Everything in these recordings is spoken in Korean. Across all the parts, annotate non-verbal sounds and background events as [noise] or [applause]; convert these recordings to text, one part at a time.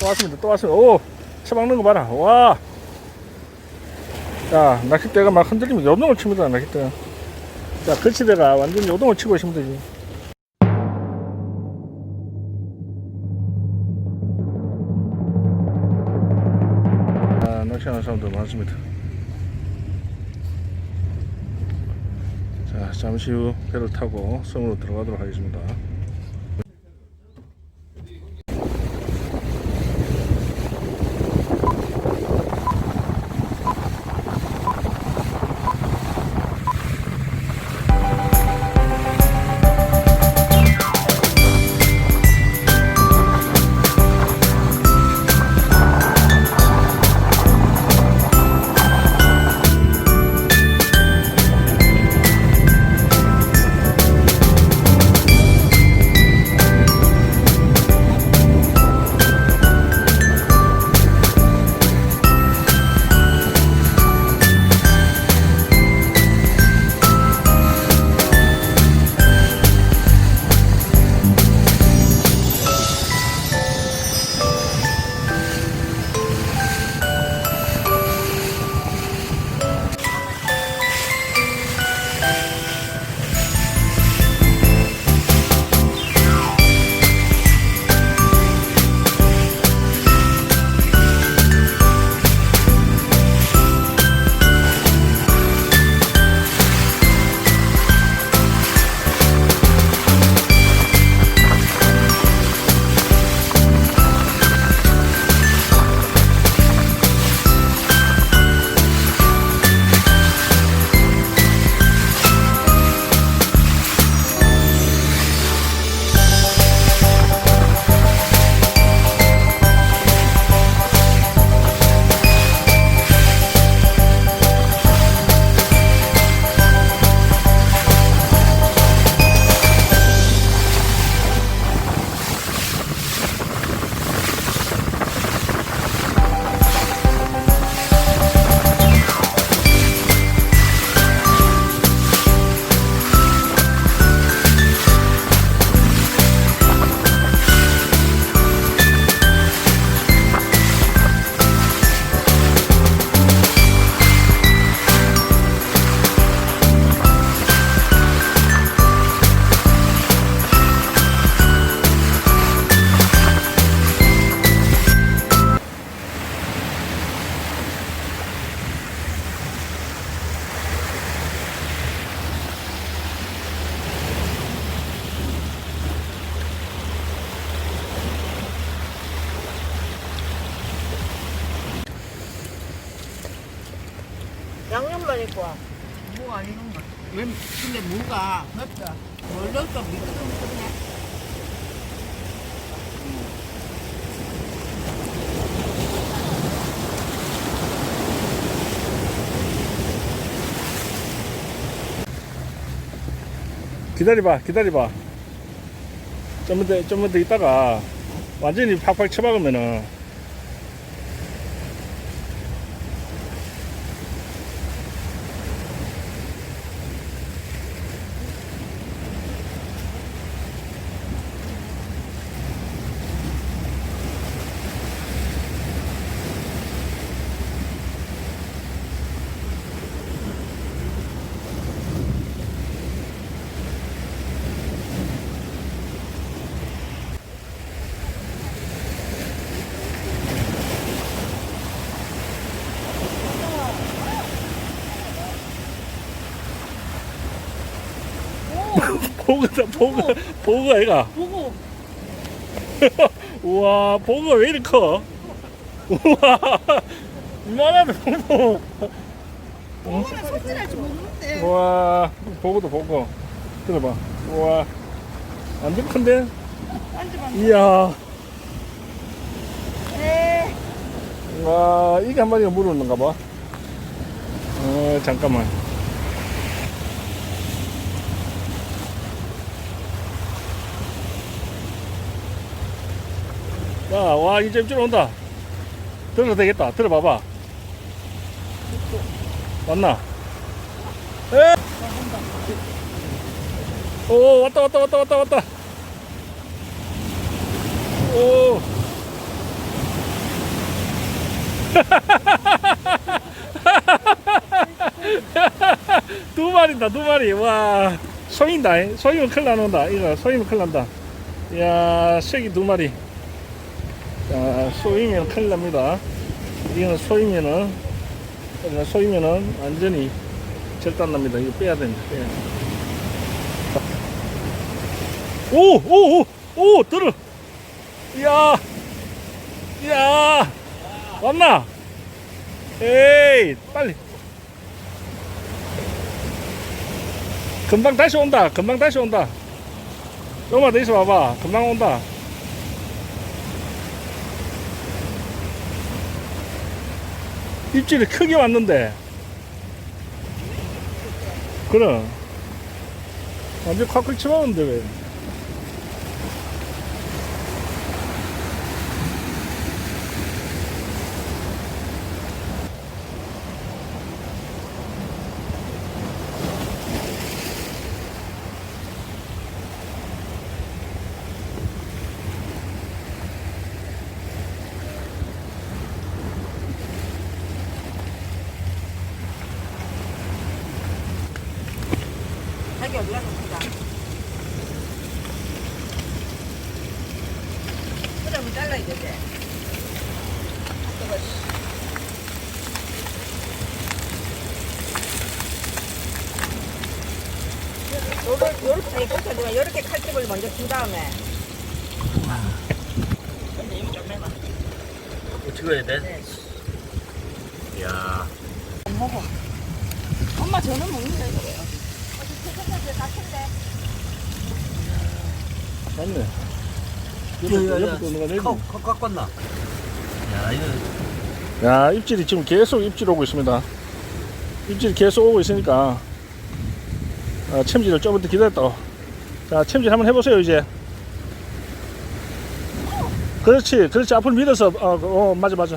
또 왔습니다. 또 왔습니다. 오! 쳐박는 거 봐라. 와! 자, 낚싯대가 막 흔들리면 요동을 칩니다, 낚싯대. 자, 거치대가 완전 요동을 치고 있으면 되지. 아, 낚시하는 사람들 많습니다. 자, 잠시 후 배를 타고 섬으로 들어가도록 하겠습니다. 와. 무 아니는 거. 왜, 근데 무가 넣었다. 뭘 넣을까 미끄럼미끄럼해. 기다려봐, 기다려봐. 좀만 더, 좀만 더 있다가 완전히 팍팍 쳐박으면은 보고다, 보고, 보고가 애가. 보고. [laughs] 우와, 보고가 왜 이렇게 커? 우와, 이만하네, 보고. 무는 손질할 줄 모르는데. 우와, 보고도 보고. 들어봐. 우와, 완전 큰데? 앉아봐. 이야, 네. 와, 이게 한 마리가 물었는가 봐. 어, 잠깐만. 와, 이제 줄 온다. 들어도 되겠다. 들어봐봐. 왔나? 에! 오, 왔다, 왔다, 왔다, 왔다, 왔다. 오. [laughs] 두 마리다 두 마리 와 소인다 소이면 큰일 나는다 이거 소이면 큰일 난다 이야 새끼 두 마리 자 소이면 큰일 납니다 이거는 소이면은 이거 소이면은 완전히 절단 납니다 이거 빼야 됩니다 빼야 오오 오 오 들어 이야 이야 왔나 에이 빨리 금방 다시 온다. 금방 다시 온다. 조금만 더 있어 봐봐. 금방 온다. 입질이 크게 왔는데. 그럼. 완전 콱콱 치마는데 왜. 자기 어디 가서 보자. 그러면 잘라야 되지. 요렇게, 요렇게 칼집을 먼저 준 다음에 찍어야 돼? 네. 이야. 안 먹어. 엄마 저는 먹는다 이거. 어디 세상에 다 큰데. 맞네. 야, 야, 야. 옆에. 컵, 컵 갖고 왔나? 야, 이거. 야, 입질이 지금 계속 입질 오고 있습니다. 입질이 계속 오고 있으니까, 아, 챔질을 좀부터 기다렸다. 자, 챔질 한번 해보세요, 이제. 그렇지, 그렇지. 앞을 밀어서, 어, 어 맞아, 맞아.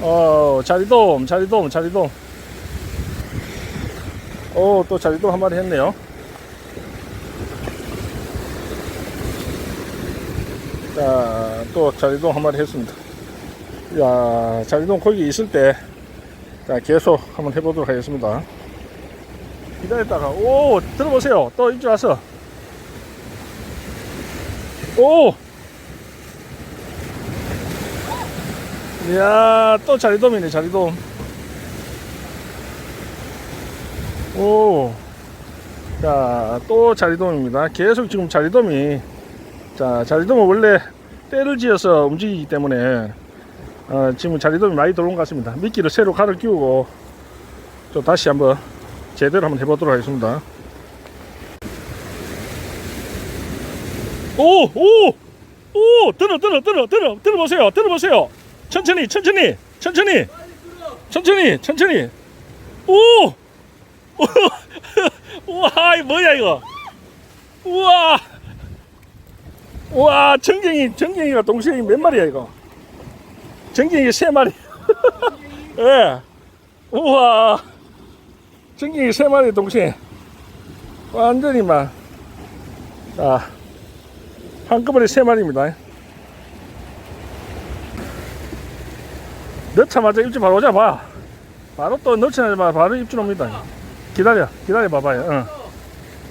어, 자리돔, 자리돔, 자리돔. 오, 또 자리돔 한 마리 했네요. 자, 또 자리돔 한 마리 했습니다. 야, 자리돔 거기 있을 때, 자, 계속 한번 해보도록 하겠습니다. 기다렸다가, 오, 들어보세요. 또 입질 와서. 오! 이야, 또 자리돔이네, 자리돔. 오. 자, 또 자리돔입니다. 계속 지금 자리돔이, 자, 자리돔은 원래 때를 지어서 움직이기 때문에, 어, 지금 자리돔이 많이 들어온 것 같습니다. 미끼를 새로 갈아 끼우고 또 다시 한번 제대로 한번 해보도록 하겠습니다. 오! 오! 오! 들어, 들어, 들어, 들어, 들어보세요. 들어보세요. 천천히, 천천히, 천천히, 천천히, 천천히. 오! [laughs] 우와, 이 뭐야, 이거? 우와! 우와, 정경이, 정경이가 동생이 몇 마리야, 이거? 정경이 세 마리. [laughs] 예. 우와. 정경이 세 마리 동생. 완전히 막. 자. 한꺼번에 세 마리입니다. 넣자마자 입질 바로 오자 봐. 바로 또 넣자마자 바로 입질 옵니다. 기다려. 기다려 봐봐요. 어.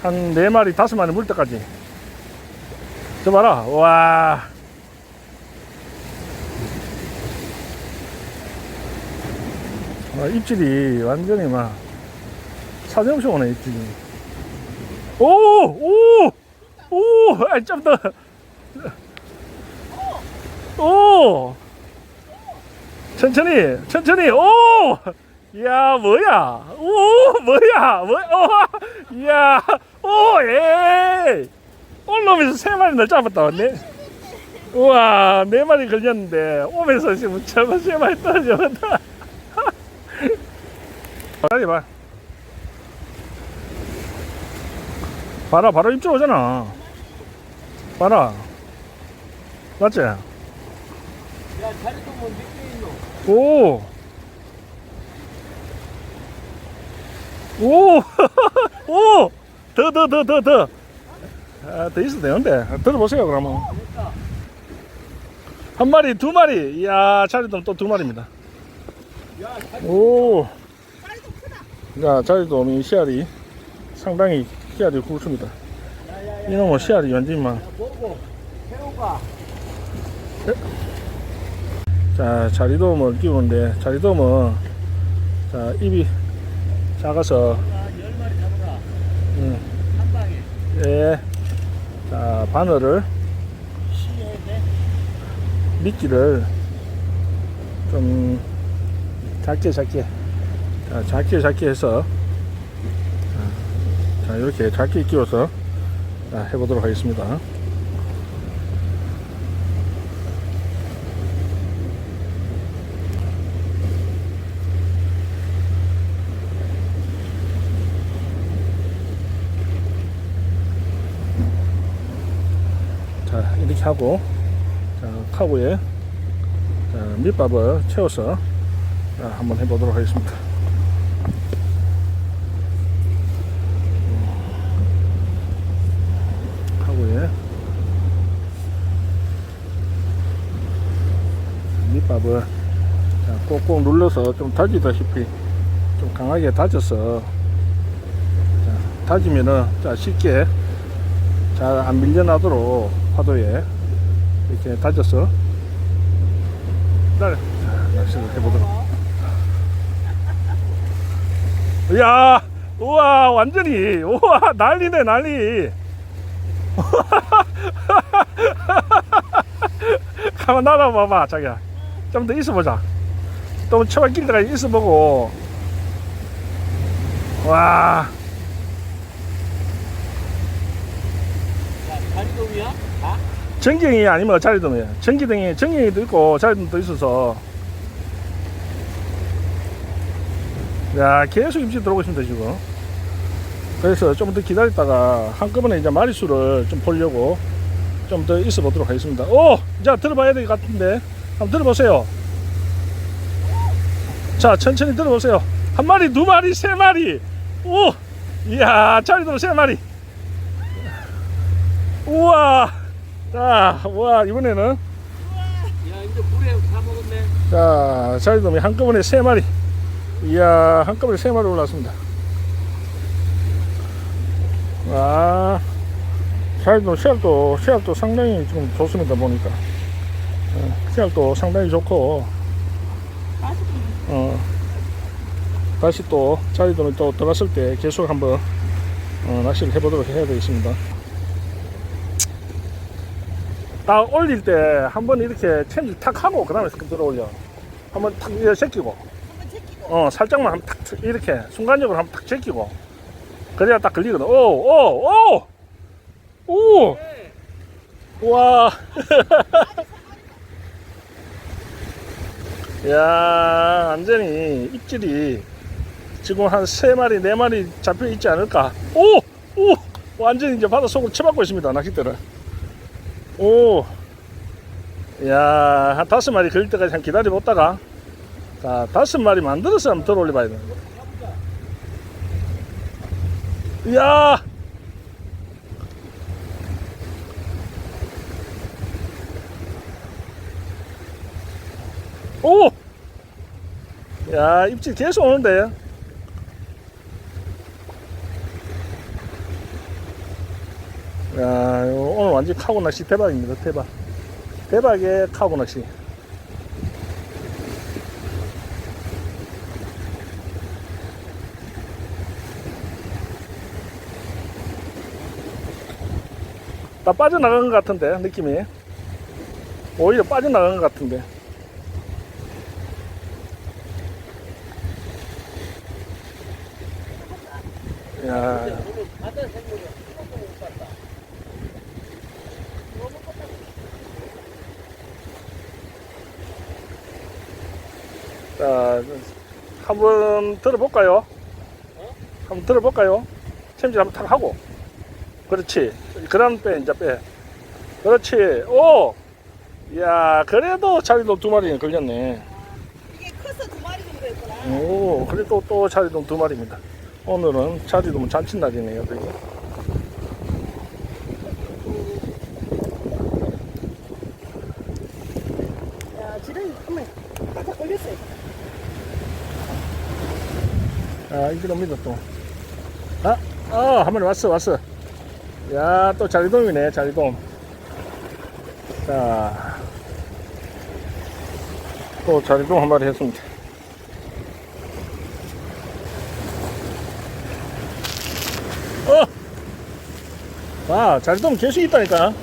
한네 마리, 다섯 마리 물 때까지. 저 봐라. 와. 아, 입질이 완전히 막 사정없이 오네 입질이 오! 오! 오! 아이 오! 천천히 천천히 오! 이야 뭐야 오 뭐야 뭐야 오! 이야 오 에이 올라오면서 세 마리 널 잡았다 네 우와 네 마리 걸렸는데 오면서 지금 저거 세 마리 떨어졌다 [laughs] 빨리 봐. 봐라, 바로 입질 오잖아. 봐라. 맞지? 야, 자리도 뭐 늦게 있노? 오! 오! [laughs] 오! 더, 더, 더, 더, 더. 아, 더 있어도 되는데. 들어보세요, 그러면. 한 마리, 두 마리. 이야, 자리돔 또 두 마리입니다. 오. 자, 자리돔이 씨알이 상당히 씨알이 굵습니다. 이놈은. 보고 새우가 자, 자리돔을 끼우는데, 자리돔은, 자, 입이 작아서, 열 마리 잡아라. 음, 한 방에 예. 자, 바늘을. 미끼를 좀 작게 작게, 자, 작게 작게 해서, 자, 자, 이렇게 작게 끼워서, 자, 해보도록 하겠습니다. 자 이렇게 하고 자 카구에 자, 밑밥을 채워서 자, 한번 해보도록 하겠습니다. 카구에 밑밥을 자, 꼭꼭 눌러서 좀 다지다시피 좀 강하게 다져서 자, 다지면은 자, 쉽게 잘 안 밀려나도록 파도에 이렇게 다져서 날 자, 낚시를 해보도록. 이야, 우와, 완전히, 우와, 난리네, 난리. [laughs] 가만 나가봐봐, 자기야. 좀 더 있어보자. 또 처음 낄 때까지 있어보고. 와. 야, 아? 전경이 아니면 자리돔이에요. 전기등이, 전경이도 있고 자리돔도 있어서. 야, 계속 입질 들어오고 있습니다, 지금. 그래서 좀 더 기다렸다가 한꺼번에 이제 마리수를 좀 보려고 좀 더 있어 보도록 하겠습니다. 오! 자, 들어봐야 될 것 같은데. 한번 들어보세요. 자, 천천히 들어보세요. 한 마리, 두 마리, 세 마리. 오! 이야, 자리돔 세 마리. 우와! 자, 와, 이번에는, 야, 이제 물에 다 먹었네. 자, 자리돔이 한꺼번에 세 마리. 이야, 한꺼번에 세 마리 올랐습니다. 아, 자리돔 씨알도, 씨알도 상당히 좀 좋습니다, 보니까. 어, 씨알도 상당히 좋고, 어, 다시 또 자리돔이 또 들어갔을 때 계속 한번 어, 낚시를 해보도록 해야 되겠습니다. 딱 올릴 때 한 번 이렇게 챔질 탁 하고 그 다음에 들어 올려. 한 번 탁 이렇게 제끼고. 어 살짝만 한번 탁탁 이렇게 순간적으로 한번 탁 제끼고, 그래야 딱 걸리거든. 오, 오, 오, 오, 와. [laughs] 야, 완전히 입질이 지금 한 세 마리, 네 마리 잡혀 있지 않을까? 오, 오, 완전히 이제 바다 속으로 쳐박고 있습니다 낚싯대를. 오, 야, 한 다섯 마리 걸릴 때까지 한 기다려 보다가, 자, 다섯 마리 만들어서 한번 들어 올려봐야 돼. 이야, 오, 야, 입질 계속 오는데. 야, 오늘 완전 카고 낚시 대박입니다, 대박. 대박의 카고 낚시. 다 빠져나간 것 같은데, 느낌이. 오히려 빠져나간 것 같은데. 야, 오늘 바다 생물이 한 번도 못 봤다. 자, 한번 들어볼까요? 한번 들어볼까요? 챔질 한번 탁 하고. 그렇지. 그다음 빼, 이제 빼. 그렇지. 오! 이야, 그래도 자리돔 두 마리는 걸렸네. 이게 커서 두 마리 정도 했구나. 오, 그래도 또 자리돔 두 마리입니다. 오늘은 자리돔 잔칫날이네요, 되게. 야, 지렁이 한번 바짝 걸렸어요. 아, 이길 옵니다, 또. 아, 어, 한 마리 왔어, 왔어. 야, 또 자리돔이네, 자리돔. 자, 또 자리돔 한 마리 했습니다. 어! 와, 자리돔 계속 있다니까.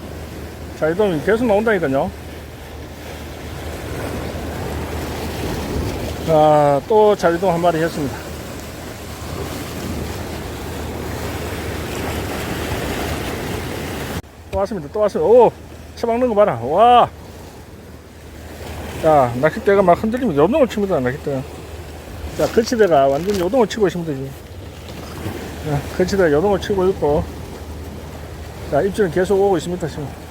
자리돔이 계속 나온다니까요. 아, 또 자리돔 한 마리 했습니다. 또 왔습니다. 또 왔어요. 오, 쳐박는 거 봐라. 와. 자, 낚싯대가 막 흔들리면 요동을 칩니다. 낚싯대. 자, 거치대가 완전 요동을 치고 있습니다. 지금. 자, 거치대가 요동을 치고 있고. 자, 입질은 계속 오고 있습니다. 지금.